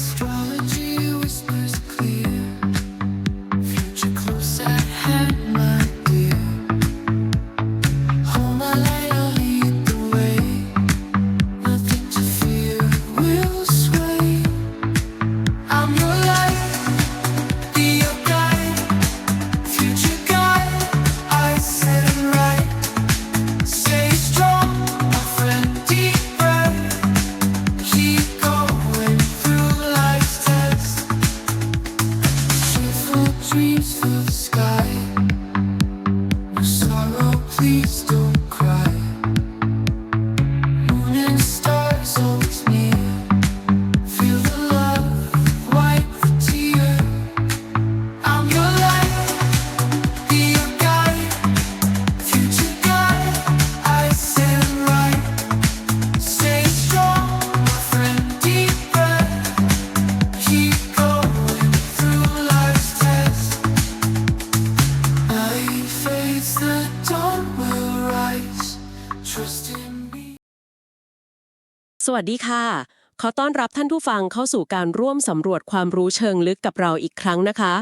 Thanks. Sorrow, please don't วัสดีค่ะ ขอต้อนรับท่านผู้ฟังเข้าสู่การร่วมสำรวจความรู้เชิงลึกกับเราอีกครั้งนะคะ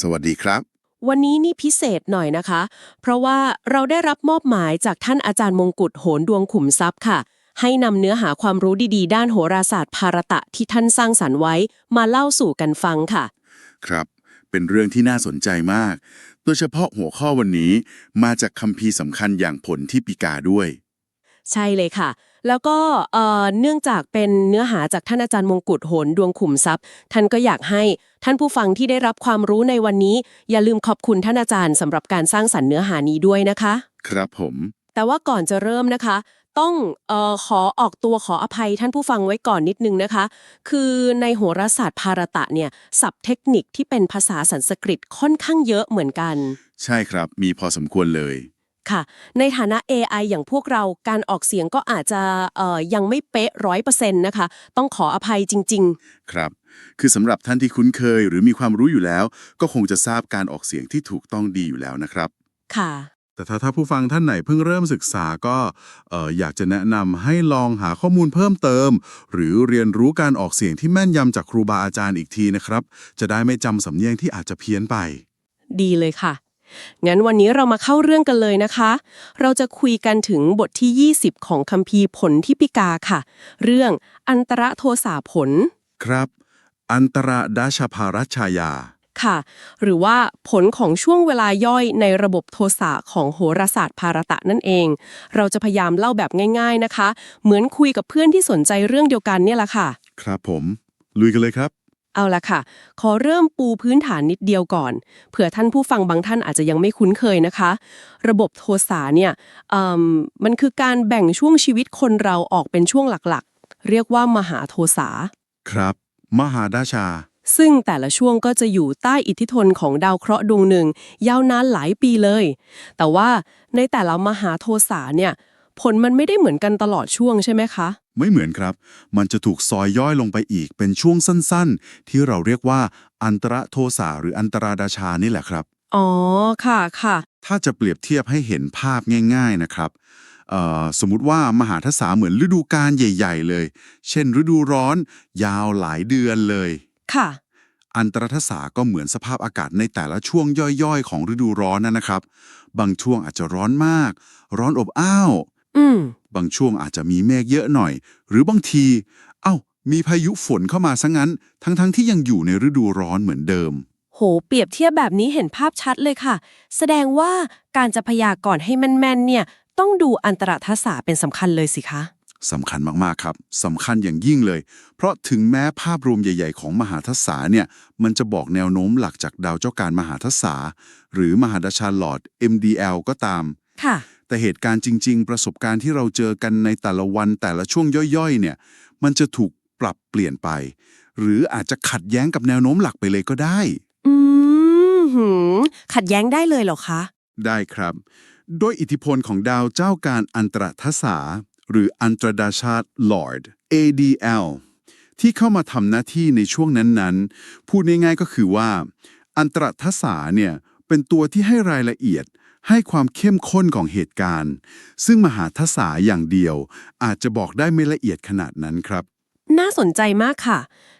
สวัสดีครับ วันนี้นี่พิเศษหน่อยนะคะ เพราะว่าเราได้รับมอบหมายจากท่านอาจารย์มงกุฎโหนดวงขุมทรัพย์ค่ะ ให้นำเนื้อหาความรู้ดีๆ ด้านโหราศาสตร์ภารตะที่ท่านสร้างสรรค์ไว้ มาเล่าสู่กันฟังค่ะ ครับ เป็นเรื่องที่น่าสนใจมาก โดยเฉพาะหัวข้อวันนี้มาจากคัมภีร์สำคัญอย่างผลที่ปีกาด้วย ใช่เลยค่ะ แล้วก็เอ่อเนื่องจากเป็นเนื้อหาจากท่านอาจารย์มงกุฎโหนดวงขุมทรัพย์ ท่านก็อยากให้ท่านผู้ฟังที่ได้รับความรู้ในวันนี้ อย่าลืมขอบคุณท่านอาจารย์สำหรับการสร้างสรรค์เนื้อหานี้ด้วยนะคะ ครับผม แต่ว่าก่อนจะเริ่มนะคะ ต้องเอ่อขอออกตัวขออภัยท่านผู้ฟังไว้ก่อนนิดนึงนะคะ คือในโหราศาสตร์ภารตะเนี่ยศัพท์เทคนิคที่เป็นภาษาสันสกฤตค่อนข้างเยอะเหมือนกัน ใช่ครับ มีพอสมควรเลย ค่ะ ในฐานะ AI อย่างพวกเราการออกเสียงก็อาจจะเอ่อยังไม่เป๊ะร้อยเปอร์เซ็นต์นะคะ ต้องขออภัยจริงครับ คือสำหรับท่านที่คุ้นเคยหรือมีความรู้อยู่แล้ว ก็คงจะทราบการออกเสียงที่ถูกต้องดีอยู่แล้วนะครับๆค่ะแต่ถ้าถ้าผู้ฟังท่านไหนเพิ่งเริ่มศึกษาก็เอ่ออยากจะแนะนำให้ลองหาข้อมูลเพิ่มเติม หรือเรียนรู้การออกเสียงที่แม่นยำจากครูบาอาจารย์อีกทีนะครับ จะได้ไม่จำสำเนียงที่อาจจะเพี้ยนไป ดีเลยค่ะ งั้นวันนี้เรามาเข้าเรื่องกันเลยนะคะ เราจะคุยกันถึงบทที่ 20 ของคัมภีร์ผลที่ปิกาค่ะ เรื่องอันตรโทสาผล ครับ อันตรดาชภารัชชายา ค่ะ หรือว่าผลของช่วงเวลาย่อยในระบบโทสะของโหราศาสตร์ภารตะนั่นเอง เราจะพยายามเล่าแบบง่าย ๆนะคะ เหมือนคุยกับเพื่อนที่สนใจเรื่องเดียวกันเนี่ยแหละค่ะ ครับผม ลุยกันเลยครับ เอาละค่ะ ขอเริ่มปูพื้นฐานนิดเดียวก่อน เผื่อท่านผู้ฟังบางท่านอาจจะยังไม่คุ้นเคยนะคะ ระบบโทสาเนี่ยเอิ่มมันคือการแบ่งช่วงชีวิตคนเราออกเป็นช่วงหลักๆ เรียกว่ามหาโทสา ครับ มหาดาชา ซึ่งแต่ละช่วงก็จะอยู่ใต้อิทธิพลของดาวเคราะห์ดวงหนึ่ง ยาวนานหลายปีเลย แต่ว่าในแต่ละมหาโทสาเนี่ยผลมันไม่ได้เหมือนกันตลอดช่วงใช่ไหมคะ ไม่เหมือนครับ มันจะถูกซอยย่อยลงไปอีกเป็นช่วงสั้นๆ ที่เราเรียกว่าอันตรโทสาหรืออันตราดาชานี่แหละครับ อ๋อ ค่ะค่ะ ถ้าจะเปรียบเทียบให้เห็นภาพง่าย ๆนะครับเอ่อสมมุติว่ามหาทศาเหมือนฤดูกาลใหญ่ ๆ เลย เช่น ฤดูร้อน ยาวหลายเดือนเลย ค่ะ อันตรทศาก็เหมือนสภาพอากาศในแต่ละช่วงย่อยๆ ของฤดูร้อนนั่นนะครับ บางช่วงอาจจะร้อนมาก ร้อนอบอ้าวอืม บางช่วงอาจจะมีเมฆเยอะหน่อย หรือบางที เอ้า มีพายุฝนเข้ามาซะงั้น ทั้งๆที่ยังอยู่ในฤดูร้อนเหมือนเดิม โห เปรียบเทียบแบบนี้เห็นภาพชัดเลยค่ะ แสดงว่าการจะพยากรณ์ให้แม่นๆเนี่ย ต้องดูอันตรทัศาเป็นสำคัญเลยสิคะสำคัญมากๆครับสำคัญอย่างยิ่งเลย เพราะถึงแม้ภาพรวมใหญ่ๆ ของมหาทัศาเนี่ยมันจะบอกแนวโน้มหลักจากดาวเจ้าการมหาทัศาหรือมหาดาชาลอด MDL ก็ตาม ค่ะ แต่เหตุการณ์จริง ๆ ประสบการณ์ที่เราเจอกันในแต่ละวันแต่ละช่วงย่อยๆ เนี่ย มันจะถูกปรับเปลี่ยนไป หรืออาจจะขัดแย้งกับแนวโน้มหลักไปเลยก็ได้ อืมหืมขัดแย้งได้เลยเหรอคะ ได้ครับโดยอิทธิพลของดาวเจ้าการอันตรทัศาหรืออันตรดาชาตลอร์ด ADL ที่เข้ามาทำหน้าที่ในช่วงนั้นๆ พูดง่ายๆก็คือว่า อันตรทัศาเนี่ยเป็นตัวที่ให้รายละเอียด ให้ความเข้มข้นของเหตุการณ์ ซึ่งมหาทัศาอย่างเดียว อาจจะบอกได้ไม่ละเอียดขนาดนั้นครับ น่าสนใจมากค่ะ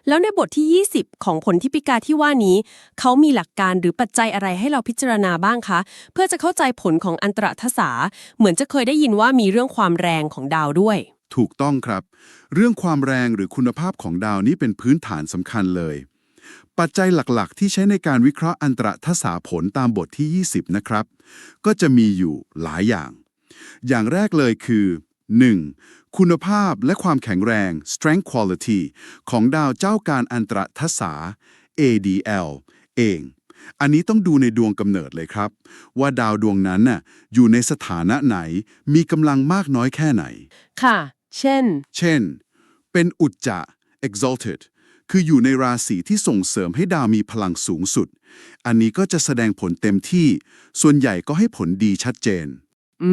แล้วในบทที่ 20 ของผลทิปิกาที่ว่านี้ เขามีหลักการหรือปัจจัยอะไรให้เราพิจารณาบ้างคะ เพื่อจะเข้าใจผลของอันตรทศาเหมือนจะเคยได้ยินว่ามีเรื่องความแรงของดาวด้วย ถูกต้องครับ เรื่องความแรงหรือคุณภาพของดาวนี้เป็นพื้นฐานสำคัญเลย ปัจจัยหลักๆ ที่ใช้ในการวิเคราะห์อันตรทศาผลตามบทที่ 20 นะครับ ก็จะมีอยู่หลายอย่าง อย่างแรกเลยคือ 1. คุณภาพและความแข็งแรง strength quality ของดาวเจ้าการอันตรทศา ADL เอง อันนี้ต้องดูในดวงกำเนิดเลยครับ ว่าดาวดวงนั้นน่ะอยู่ในสถานะไหนมีกำลังมากน้อยแค่ไหน ค่ะ เช่น เช่น เป็นอุจจะ exalted คืออยู่ในราศีที่ส่งเสริมให้ดาวมีพลังสูงสุด อันนี้ก็จะแสดงผลเต็มที่ ส่วนใหญ่ก็ให้ผลดีชัดเจน อื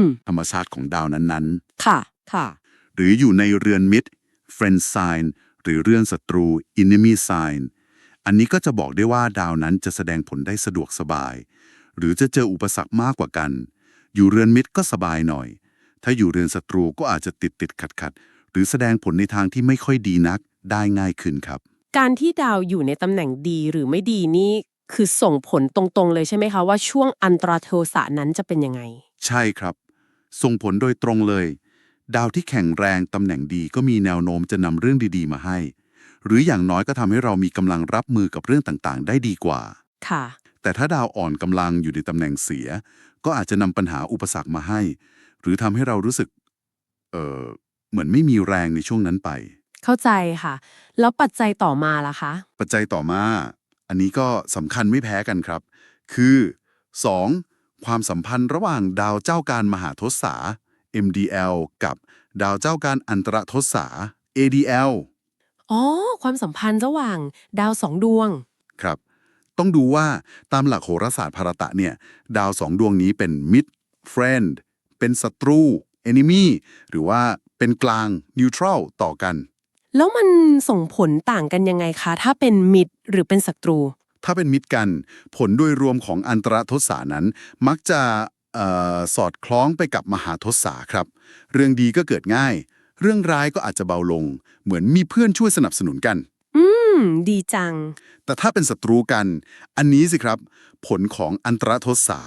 ม ธรรมชาติของดาวนั้นค่ะ ค่ะ ๆ หรืออยู่ในเรือนมิตร friend sign หรือเรือนศัตรู enemy sign อันนี้ก็จะบอกได้ว่าดาวนั้นจะแสดงผลได้สะดวกสบาย หรือจะเจออุปสรรคมากกว่ากัน อยู่เรือนมิตรก็สบายหน่อย ถ้าอยู่เรือนศัตรูก็อาจจะติดติดขัดขัดๆหรือแสดงผลในทางที่ไม่ค่อยดีนัก ได้ง่ายขึ้นครับ การที่ดาวอยู่ในตำแหน่งดีหรือไม่ดีนี่คือส่งผลตรงๆเลยใช่ไหมคะว่าช่วงอันตราโทสะนั้นจะเป็นยังไง ใช่ครับ ส่งผลโดยตรงเลย ดาวที่แข็งแรงตำแหน่งดีก็มีแนวโน้มจะนำเรื่องดีๆมาให้ หรืออย่างน้อยก็ทำให้เรามีกำลังรับมือกับเรื่องต่างๆ ได้ดีกว่า ค่ะ แต่ถ้าดาวอ่อนกำลังอยู่ในตำแหน่งเสีย ก็อาจจะนำปัญหาอุปสรรคมาให้ หรือทำให้เรารู้สึก เออเหมือนไม่มีแรงในช่วงนั้นไป เข้าใจค่ะ แล้วปัจจัยต่อมาล่ะคะ ปัจจัยต่อมา อันนี้ก็สำคัญไม่แพ้กันครับ คือ 2. ความสัมพันธ์ระหว่างดาวเจ้าการมหาทศา MDL กับดาวเจ้าการอันตรทศา ADL อ๋อ ความสัมพันธ์ระหว่างดาวสองดวง ครับ ต้องดูว่าตามหลักโหราศาสตร์ภารตะเนี่ย ดาวสองดวงนี้เป็น mid friend เป็นศัตรู enemy หรือว่าเป็นกลาง neutral ต่อกัน แล้วมันส่งผลต่างกันยังไงคะ ถ้าเป็นมิตรหรือเป็นศัตรู ถ้าเป็นมิตรกัน ผลโดยรวมของอันตรทศานั้น มักจะเออสอดคล้องไปกับมหาทศาครับ เรื่องดีก็เกิดง่าย เรื่องร้ายก็อาจจะเบาลง เหมือนมีเพื่อนช่วยสนับสนุนกัน อืม ดีจัง แต่ถ้าเป็นศัตรูกัน อันนี้สิครับ ผลของอันตรทศา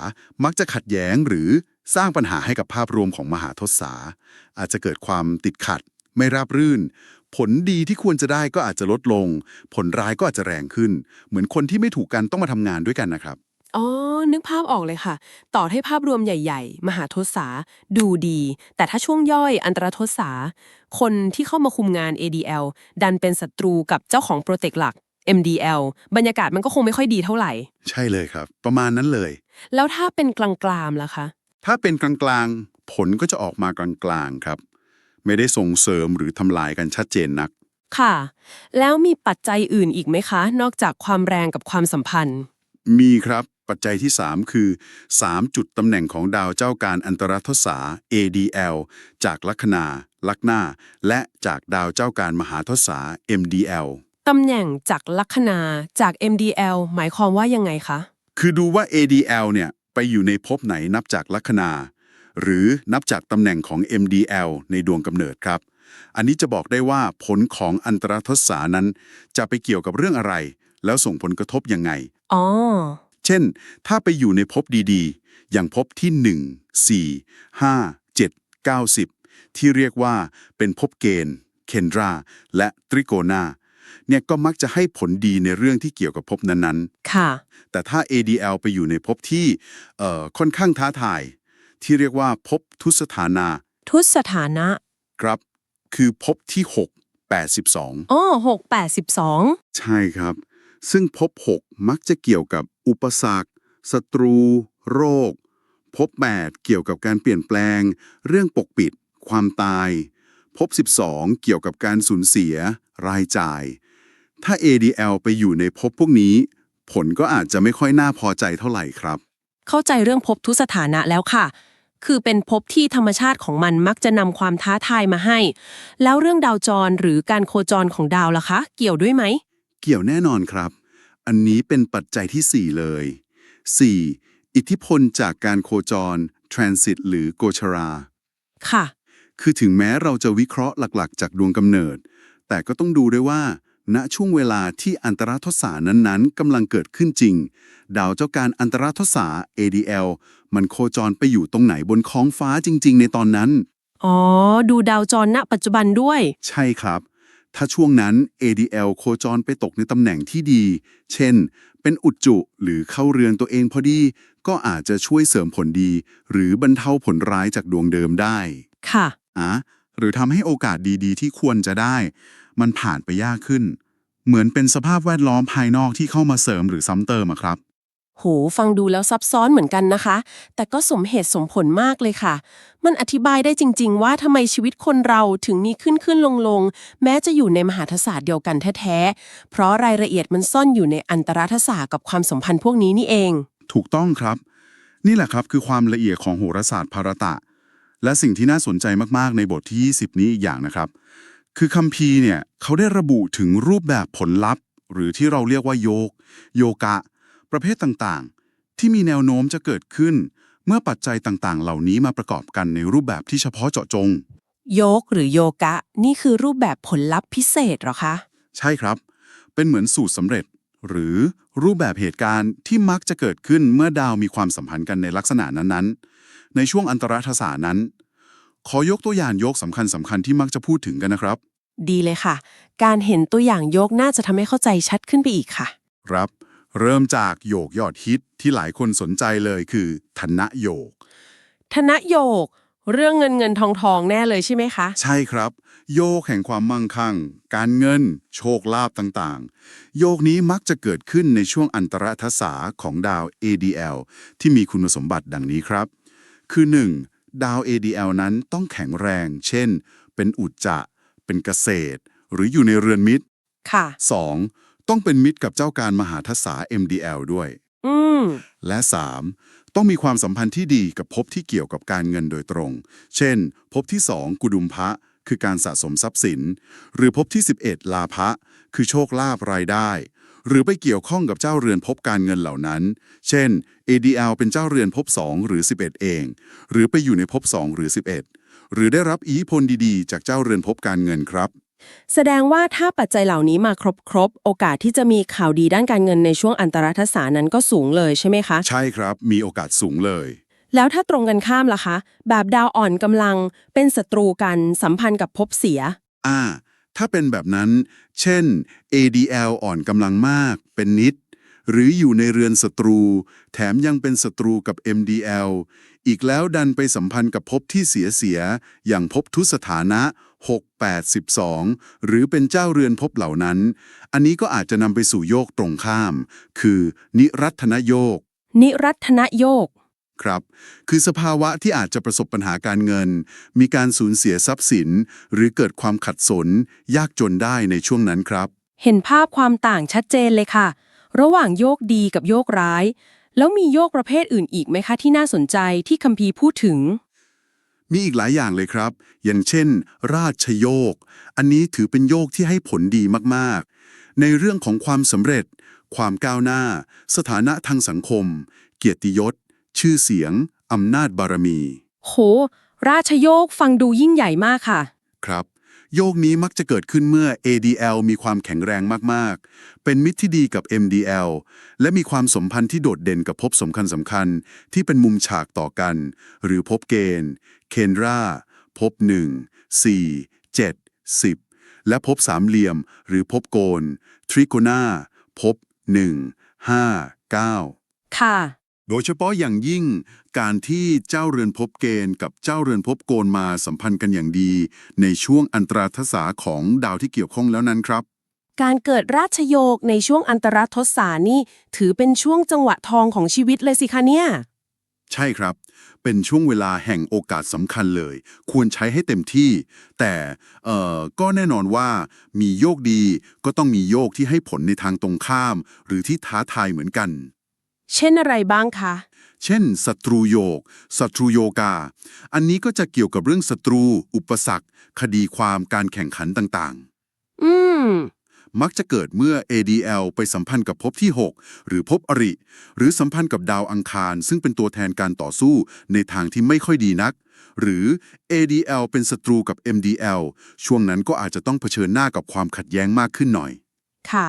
มักจะขัดแย้งหรือสร้างปัญหาให้กับภาพรวมของมหาทศาอาจจะเกิดความติดขัด ไม่ราบรื่น ผลดีที่ควรจะได้ก็อาจจะลดลง ผลร้ายก็อาจจะแรงขึ้น เหมือนคนที่ไม่ถูกกันต้องมาทำงานด้วยกันนะครับ อ๋อ นึกภาพออกเลยค่ะ ต่อให้ภาพรวมใหญ่ ๆ มหาทศา ดูดี แต่ถ้าช่วงย่อยอันตรทศา คนที่เข้ามาคุมงาน ADL ดันเป็นศัตรูกับเจ้าของโปรเจกต์หลัก MDL บรรยากาศมันก็คงไม่ค่อยดีเท่าไหร่ ใช่เลยครับ ประมาณนั้นเลย แล้วถ้าเป็นกลางๆล่ะคะ ถ้าเป็นกลางๆ ผลก็จะออกมากลางๆครับ ไม่ได้ส่งเสริมหรือทำลายกันชัดเจนนัก ค่ะ แล้วมีปัจจัยอื่นอีกไหมคะ นอกจากความแรงกับความสัมพันธ์ มีครับปัจจัยที่ 3 คือ 3 จุดตำแหน่งของดาวเจ้าการอันตรทศา ADL จากลัคนา ลัคนา และจากดาวเจ้าการมหาทศา MDL ตำแหน่งจากลัคนาจาก MDL หมายความว่ายังไงคะ คือดูว่า ADL เนี่ยไปอยู่ในภพไหนนับจากลัคนา หรือนับจากตำแหน่งของ MDL ในดวงกำเนิดครับ อันนี้จะบอกได้ว่าผลของอันตรทศานั้น จะไปเกี่ยวกับเรื่องอะไร แล้วส่งผลกระทบยังไง อ๋อ เช่น ถ้าไปอยู่ในภพดีๆ อย่างภพที่ 1 4 5 7 9 10 ที่เรียกว่าเป็นภพเกณฑ์เคนดราและตริโกนาเนี่ยก็มักจะให้ผลดีในเรื่องที่เกี่ยวกับภพนั้นๆ ค่ะ แต่ถ้า ADL ไปอยู่ในภพที่เอ่อค่อนข้างท้าทาย ที่เรียกว่าภพทุสถานา ทุสถานะครับ คือภพที่ 6 82อ๋อหกแปดสิบสองใช่ครับ ซึ่งภพ6มักจะเกี่ยวกับอุปสรรคศัตรู โรคภพ8เกี่ยวกับการเปลี่ยนแปลง เรื่องปกปิด ความตายภพ12 เกี่ยวกับการสูญเสีย รายจ่าย ถ้า ADL ไปอยู่ในภพพวกนี้ ผลก็อาจจะไม่ค่อยน่าพอใจเท่าไหร่ครับ เข้าใจเรื่องภพทุสถานะแล้วค่ะ คือเป็นภพที่ธรรมชาติของมันมักจะนำความท้าทายมาให้ แล้วเรื่องดาวจรหรือการโคจรของดาวล่ะคะ เกี่ยวด้วยไหม เกี่ยวแน่นอนครับ อันนี้เป็นปัจจัยที่ 4 เลย 4. อิทธิพลจากการโคจร transit หรือโกชรา ค่ะ คือถึงแม้เราจะวิเคราะห์หลักๆ จากดวงกำเนิด แต่ก็ต้องดูด้วยว่า ณช่วงเวลาที่อันตรทศานั้นๆกำลังเกิดขึ้นจริง ดาวเจ้าการอันตรทศา ADL มันโคจรไปอยู่ตรงไหนบนท้องฟ้าจริง ๆ ในตอนนั้น อ๋อ ดูดาวจรณปัจจุบันด้วย ใช่ครับ ถ้าช่วงนั้น ADL โคจรไปตกในตำแหน่งที่ดี เช่น เป็นอุจจุหรือเข้าเรือนตัวเองพอดี ก็อาจจะช่วยเสริมผลดี หรือบรรเทาผลร้ายจากดวงเดิมได้ ค่ะอะหรือทำให้โอกาสดีๆ ที่ควรจะได้ มันผ่านไปยากขึ้น เหมือนเป็นสภาพแวดล้อมภายนอกที่เข้ามาเสริมหรือซ้ำเติมอะครับ โห ฟังดูแล้วซับซ้อนเหมือนกันนะคะ แต่ก็สมเหตุสมผลมากเลยค่ะ มันอธิบายได้จริง ๆ ว่าทำไมชีวิตคนเราถึงมีขึ้นขึ้นลงลงๆแม้จะอยู่ในมหาทศาสตร์เดียวกันแท้ๆ เพราะรายละเอียดมันซ่อนอยู่ในอันตรทศาสตร์กับความสัมพันธ์พวกนี้นี่เอง ถูกต้องครับ นี่แหละครับคือความละเอียดของโหราศาสตร์ภารตะ และสิ่งที่น่าสนใจมากๆในบทที่ 20 นี้อีกอย่างนะครับ คือคัมภีร์เนี่ยเขาได้ระบุถึงรูปแบบผลลัพธ์ หรือที่เราเรียกว่าโยก โยกะ ประเภทต่างๆ ที่มีแนวโน้มจะเกิดขึ้น เมื่อปัจจัยต่างๆ เหล่านี้มาประกอบกันในรูปแบบที่เฉพาะเจาะจง โยกหรือโยกะ นี่คือรูปแบบผลลัพธ์พิเศษเหรอคะ ใช่ครับ เป็นเหมือนสูตรสำเร็จ หรือรูปแบบเหตุการณ์ที่มักจะเกิดขึ้นเมื่อดาวมีความสัมพันธ์กันในลักษณะนั้นๆ ในช่วงอันตรทศานั้น ขอยกตัวอย่างโยกสำคัญสำคัญๆที่มักจะพูดถึงกันนะครับ ดีเลยค่ะ การเห็นตัวอย่างโยกน่าจะทำให้เข้าใจชัดขึ้นไปอีกค่ะ ครับ เริ่มจากโยกยอดฮิตที่หลายคนสนใจเลยคือธนโยก ธนโยก เรื่องเงินเงินทองทองแน่เลยใช่ไหมคะ ใช่ครับ โยกแห่งความมั่งคั่ง การเงิน โชคลาภต่างๆ โยกนี้มักจะเกิดขึ้นในช่วงอันตรทศาของดาว ADL ที่มีคุณสมบัติดังนี้ครับ คือ 1. ดาว ADL นั้นต้องแข็งแรง เช่น เป็นอุจจะ เป็นเกษตร หรืออยู่ในเรือนมิตร ค่ะ 2. ต้องเป็นมิตรกับเจ้าการมหาทศา MDL ด้วย อืม และ 3. ต้องมีความสัมพันธ์ที่ดีกับภพที่เกี่ยวกับการเงินโดยตรง เช่นภพที่ 2 กุดุมพะ คือการสะสมทรัพย์สิน หรือภพที่ 11 ลาภะ คือโชคลาภรายได้ หรือไปเกี่ยวข้องกับเจ้าเรือนภพการเงินเหล่านั้น เช่น ADL เป็นเจ้าเรือนภพ2หรือ 11 เอง หรือไปอยู่ในภพ2หรือ 11 หรือได้รับอิทธิพลดีๆ จากเจ้าเรือนภพการเงินครับ แสดงว่าถ้าปัจจัยเหล่านี้มาครบๆโอกาสที่จะมีข่าวดีด้านการเงินในช่วงอันตรทศานั้นก็สูงเลยใช่ไหมคะ ใช่ครับ มีโอกาสสูงเลย แล้วถ้าตรงกันข้ามล่ะคะ แบบดาวอ่อนกำลังเป็นศัตรูกันสัมพันธ์กับภพเสีย อ่า ถ้าเป็นแบบนั้น เช่น ADL อ่อนกำลังมาก เป็นนิด หรืออยู่ในเรือนศัตรู แถมยังเป็นศัตรูกับ MDL อีกแล้วดันไปสัมพันธ์กับภพที่เสียเสีย อย่างภพทุสถานะ 6 8 12 หรือเป็นเจ้าเรือนภพเหล่านั้น อันนี้ก็อาจจะนำไปสู่โยกตรงข้าม คือ นิรัตนโยก นิรัตนโยก ครับ คือสภาวะที่อาจจะประสบปัญหาการเงิน มีการสูญเสียทรัพย์สิน หรือเกิดความขัดสน ยากจนได้ในช่วงนั้นครับ เห็นภาพความต่างชัดเจนเลยค่ะ ระหว่างโยกดีกับโยกร้าย แล้วมีโยกประเภทอื่นอีกไหมคะที่น่าสนใจที่คัมภีร์พูดถึง มีอีกหลายอย่างเลยครับ อย่างเช่น ราชโยก อันนี้ถือเป็นโยกที่ให้ผลดีมากๆ ในเรื่องของความสำเร็จ ความก้าวหน้า สถานะทางสังคม เกียรติยศ ชื่อเสียง อำนาจบารมี โห ราชโยกฟังดูยิ่งใหญ่มากค่ะ ครับ โยกนี้มักจะเกิดขึ้นเมื่อ ADL มีความแข็งแรงมาก ๆ เป็นมิตรที่ดีกับ MDL และมีความสมพันธ์ที่โดดเด่นกับภพสำคัญสำคัญๆที่เป็นมุมฉากต่อกัน หรือภพเกณฑ์ เคนราภพ1 4 7 10และภพสามเหลี่ยม หรือภพโกน ทริโกนาภพ1 5 9ค่ะ โดยเฉพาะอย่างยิ่งการที่เจ้าเรือนภพเกณฑ์กับเจ้าเรือนภพโกนมาสัมพันธ์กันอย่างดี ในช่วงอันตราทศาของดาวที่เกี่ยวข้องแล้วนั้นครับ การเกิดราชโยกในช่วงอันตรทศานี่ ถือเป็นช่วงจังหวะทองของชีวิตเลยสิคะเนี่ย ใช่ครับ เป็นช่วงเวลาแห่งโอกาสสำคัญเลย ควรใช้ให้เต็มที่ แต่เอ่อก็แน่นอนว่ามีโยกดีก็ต้องมีโยกที่ให้ผลในทางตรงข้าม หรือที่ท้าทายเหมือนกัน เช่นอะไรบ้างคะ เช่นศัตรูโยกศัตรูโยกา อันนี้ก็จะเกี่ยวกับเรื่องศัตรู อุปสรรค คดีความการแข่งขันต่างๆอืมมักจะเกิดเมื่อ ADL ไปสัมพันธ์กับภพที่ 6 หรือภพอริ หรือสัมพันธ์กับดาวอังคาร ซึ่งเป็นตัวแทนการต่อสู้ในทางที่ไม่ค่อยดีนัก หรือ ADL เป็นศัตรูกับ MDL ช่วงนั้นก็อาจจะต้องเผชิญหน้ากับความขัดแย้งมากขึ้นหน่อย ค่ะ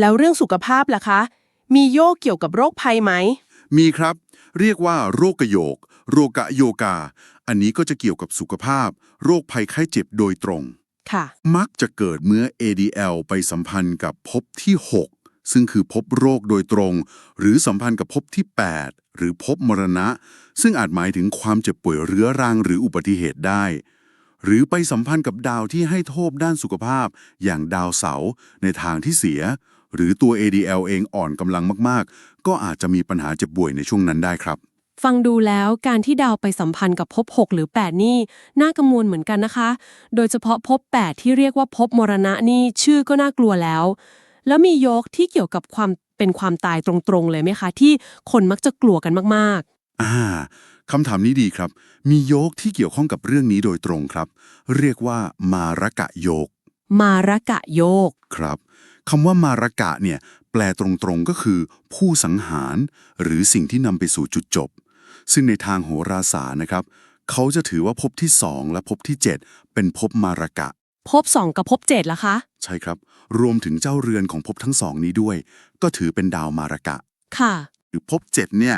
แล้วเรื่องสุขภาพล่ะคะ มีโยกเกี่ยวกับโรคภัยไหม มีครับ เรียกว่าโรคกโยก โรกะโยกา อันนี้ก็จะเกี่ยวกับสุขภาพ โรคภัยไข้เจ็บโดยตรง ค่ะ มักจะเกิดเมื่อ ADL ไปสัมพันธ์กับภพที่ 6 ซึ่งคือภพโรคโดยตรง หรือสัมพันธ์กับภพที่ 8 หรือภพมรณะ ซึ่งอาจหมายถึงความเจ็บป่วยเรื้อรังหรืออุบัติเหตุได้ หรือไปสัมพันธ์กับดาวที่ให้โทษด้านสุขภาพ อย่างดาวเสาร์ในทางที่เสีย หรือตัว ADL เองอ่อนกำลังมากๆ ก็อาจจะมีปัญหาเจ็บป่วยในช่วงนั้นได้ครับ ฟังดูแล้วการที่ดาวไปสัมพันธ์กับภพ6หรือ 8 นี่ น่ากังวลเหมือนกันนะคะ โดยเฉพาะภพ8ที่เรียกว่าภพมรณะนี่ชื่อก็น่ากลัวแล้ว แล้วมีโยกที่เกี่ยวกับความเป็นความตายตรงๆ เลยไหมคะ ที่คนมักจะกลัวกันมากอ่าคำถามนี้ดีครับ มีโยกที่เกี่ยวข้องกับเรื่องนี้โดยตรงครับ เรียกว่ามารกะโยกๆมารกะโยกครับ คำว่ามารกะเนี่ยแปลตรงๆก็คือ ผู้สังหาร หรือสิ่งที่นำไปสู่จุดจบ ซึ่งในทางโหราศาสตร์นะครับ เขาจะถือว่าภพที่2และภพที่ 7 เป็นภพมารกะภพ2กับภพ7ล่ะคะ ใช่ครับ รวมถึงเจ้าเรือนของภพทั้งสองนี้ด้วย ก็ถือเป็นดาวมารกะ ค่ะหรือภพ7เนี่ย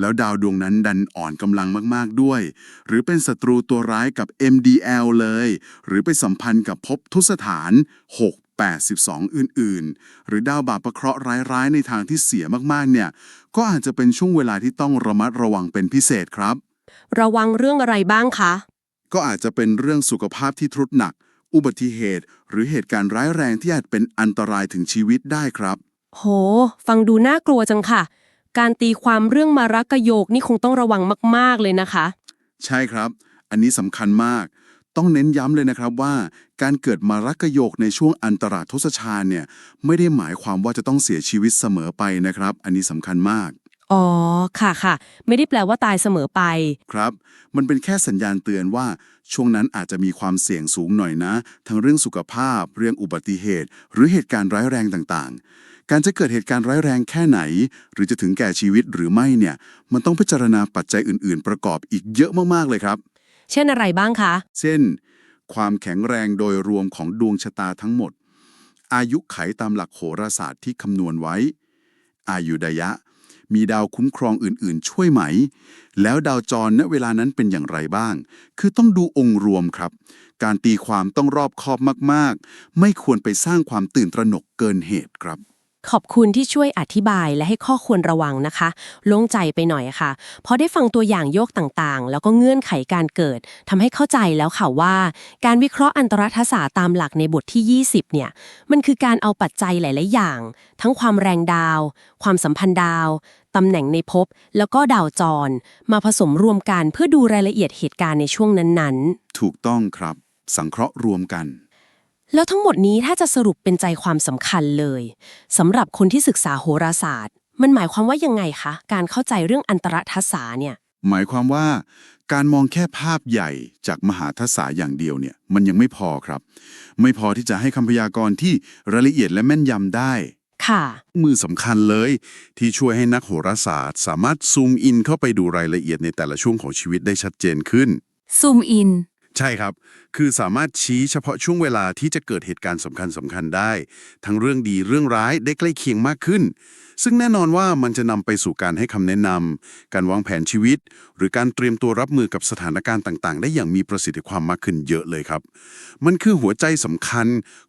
แล้วดาวดวงนั้นดันอ่อนกำลังมากๆด้วย หรือเป็นศัตรูตัวร้ายกับ MDL เลย หรือไปสัมพันธ์กับภพทุสถาน 6 8 12อื่นๆ หรือดาวบาปประเคราะห์ร้ายๆ ในทางที่เสียมากๆ เนี่ย ก็อาจจะเป็นช่วงเวลาที่ต้องระมัดระวังเป็นพิเศษครับ ระวังเรื่องอะไรบ้างคะ ก็อาจจะเป็นเรื่องสุขภาพที่ทรุดหนัก อุบัติเหตุ หรือเหตุการณ์ร้ายแรงที่อาจเป็นอันตรายถึงชีวิตได้ครับ โห ฟังดูน่ากลัวจังค่ะ การตีความเรื่องมารกะโยกนี่คงต้องระวังมากๆ เลยนะคะ ใช่ครับ อันนี้สำคัญมาก ต้องเน้นย้ำเลยนะครับว่า การเกิดมารักโยกในช่วงอันตรทศชาญเนี่ยไม่ได้หมายความว่าจะต้องเสียชีวิตเสมอไปนะครับ อันนี้สำคัญมาก อ๋อ ค่ะค่ะ ไม่ได้แปลว่าตายเสมอไป ครับ มันเป็นแค่สัญญาณเตือนว่า ช่วงนั้นอาจจะมีความเสี่ยงสูงหน่อยนะ ทั้งเรื่องสุขภาพ เรื่องอุบัติเหตุ หรือเหตุการณ์ร้ายแรงต่างๆ การจะเกิดเหตุการณ์ร้ายแรงแค่ไหน หรือจะถึงแก่ชีวิตหรือไม่เนี่ย มันต้องพิจารณาปัจจัยอื่น ๆ ประกอบอีกเยอะมากๆเลยครับ เช่นอะไรบ้างคะ เช่น ความแข็งแรงโดยรวมของดวงชะตาทั้งหมด อายุไขตามหลักโหราศาสตร์ที่คำนวณไว้ อายุดยะ มีดาวคุ้มครองอื่นๆ ช่วยไหม แล้วดาวจรณเวลานั้นเป็นอย่างไรบ้าง คือต้องดูองค์รวมครับ การตีความต้องรอบคอบมากๆ ไม่ควรไปสร้างความตื่นตระหนกเกินเหตุครับ ขอบคุณที่ช่วยอธิบายและให้ข้อควรระวังนะคะโล่งใจไปหน่อยค่ะพอได้ฟังตัวอย่างโยกต่างๆ แล้วก็เงื่อนไขการเกิดทำให้เข้าใจแล้วค่ะว่า การวิเคราะห์อันตรทศาสตร์ตามหลักในบทที่ 20 เนี่ย มันคือการเอาปัจจัยหลายๆอย่าง ทั้งความแรงดาว ความสัมพันธ์ดาวตำแหน่งในภพแล้วก็ดาวจร มาผสมรวมกันเพื่อดูรายละเอียดเหตุการณ์ในช่วงนั้นๆ ถูกต้องครับ สังเคราะห์รวมกัน แล้วทั้งหมดนี้ถ้าจะสรุปเป็นใจความสำคัญเลยสำหรับคนที่ศึกษาโหราศาสตร์ มันหมายความว่ายังไงคะ การเข้าใจเรื่องอันตรทัศสาเนี่ย หมายความว่า การมองแค่ภาพใหญ่จากมหาทัศาอย่างเดียวเนี่ย มันยังไม่พอครับ ไม่พอที่จะให้คำพยากรณ์ที่รายละเอียดและแม่นยำได้ ค่ะ มือสำคัญเลย ที่ช่วยให้นักโหราศาสตร์ สามารถซูมอินเข้าไปดูรายละเอียดในแต่ละช่วงของชีวิตได้ชัดเจนขึ้น ซูมอิน ใช่ครับ คือสามารถชี้เฉพาะช่วงเวลาที่จะเกิดเหตุการณ์สำคัญสำคัญได้ ทั้งเรื่องดีเรื่องร้ายได้ใกล้เคียงมากขึ้น ซึ่งแน่นอนว่ามันจะนำไปสู่การให้คำแนะนำการวางแผนชีวิต หรือการเตรียมตัวรับมือกับสถานการณ์ต่างๆ ได้อย่างมีประสิทธิความมากขึ้นเยอะเลยครับ มันคือหัวใจสำคัญ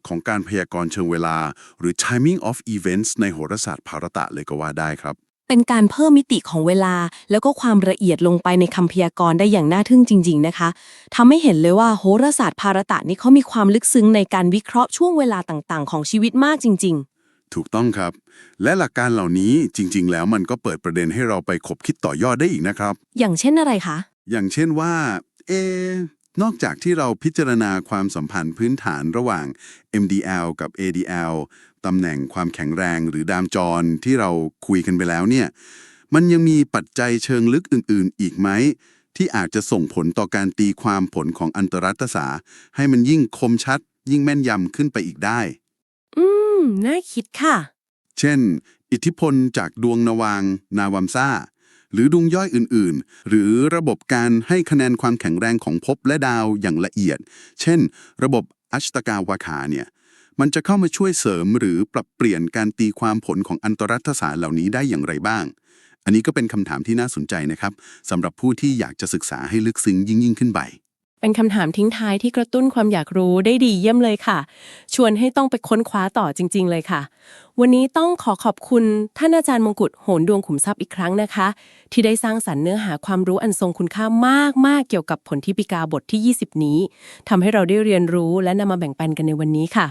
ของการพยากรณ์เชิงเวลา หรือ timing of events ในโหราศาสตร์ภารตะเลยก็ว่าได้ครับ เป็นการเพิ่มมิติของเวลา แล้วก็ความละเอียดลงไปในคำพยากรณ์ได้อย่างน่าทึ่งจริง ๆ นะคะทำให้เห็นเลยว่าโหราศาสตร์ภารตะนี่เขามีความลึกซึ้งในการวิเคราะห์ช่วงเวลาต่างๆ ของชีวิตมากจริงถูกต้องครับ และหลักการเหล่านี้จริง ๆ แล้วมันก็เปิดประเด็นให้เราไปคบคิดต่อยอดได้อีกนะครับๆอย่างเช่นอะไรคะ อย่างเช่นว่า เอะนอกจากที่เราพิจารณาความสัมพันธ์พื้นฐานระหว่าง MDL กับ ADL ตำแหน่งความแข็งแรงหรือดามจรที่เราคุยกันไปแล้วเนี่ย มันยังมีปัจจัยเชิงลึกอื่น ๆ อีกไหม ที่อาจจะส่งผลต่อการตีความผลของอันตรัตศาสตร์ให้มันยิ่งคมชัด ยิ่งแม่นยำขึ้นไปอีกได้ อืม น่าคิดค่ะ เช่น อิทธิพลจากดวงนวางนาวัมซ่า หรือดุงย่อยอื่น ๆ หรือระบบการให้คะแนนความแข็งแรงของภพและดาวอย่างละเอียด เช่น ระบบอัชตกาวาคาเนี่ย มันจะเข้ามาช่วยเสริมหรือปรับเปลี่ยนการตีความผลของอันตรรัฐศาสตร์เหล่านี้ได้อย่างไรบ้าง อันนี้ก็เป็นคำถามที่น่าสนใจนะครับสำหรับผู้ที่อยากจะศึกษาให้ลึกซึ้งยิ่งยิ่งขึ้นไป เป็นคำถามทิ้งท้ายที่กระตุ้นความอยากรู้ได้ดีเยี่ยมเลยค่ะ ชวนให้ต้องไปค้นคว้าต่อจริง ๆ เลยค่ะ วันนี้ต้องขอขอบคุณท่านอาจารย์มงกุฎโหนดวงขุมทรัพย์อีกครั้งนะคะ ที่ได้สร้างสรรค์เนื้อหาความรู้อันทรงคุณค่ามากๆเกี่ยวกับผลทิปิกาบทที่ 20 นี้ทำให้เราได้เรียนรู้และนำมาแบ่งปันกันในวันนี้ค่ะ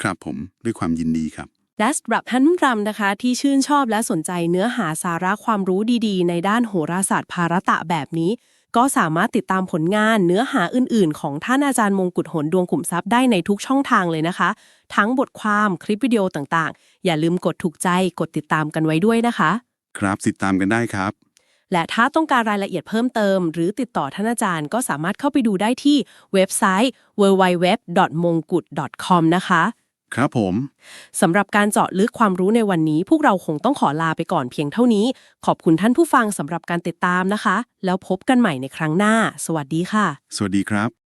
ครับผมด้วยความยินดีครับ และสำหรับท่านผู้ฟังนะคะ ที่ชื่นชอบและสนใจเนื้อหาสาระความรู้ดีๆ ในด้านโหราศาสตร์ภารตะแบบนี้ ก็สามารถติดตามผลงานเนื้อหาอื่นๆ ของท่านอาจารย์มงกุฎโหนดวงขุมทรัพย์ได้ในทุกช่องทางเลยนะคะ ทั้งบทความคลิปวิดีโอต่างๆ อย่าลืมกดถูกใจกดติดตามกันไว้ด้วยนะคะ ครับติดตามกันได้ครับ และถ้าต้องการรายละเอียดเพิ่มเติม หรือติดต่อท่านอาจารย์ก็สามารถเข้าไปดูได้ที่เว็บไซต์ www.mongkut.com นะคะ ครับผมสำหรับการเจาะลึกความรู้ในวันนี้ พวกเราคงต้องขอลาไปก่อนเพียงเท่านี้ ขอบคุณท่านผู้ฟังสำหรับการติดตามนะคะ แล้วพบกันใหม่ในครั้งหน้า สวัสดีค่ะ สวัสดีครับ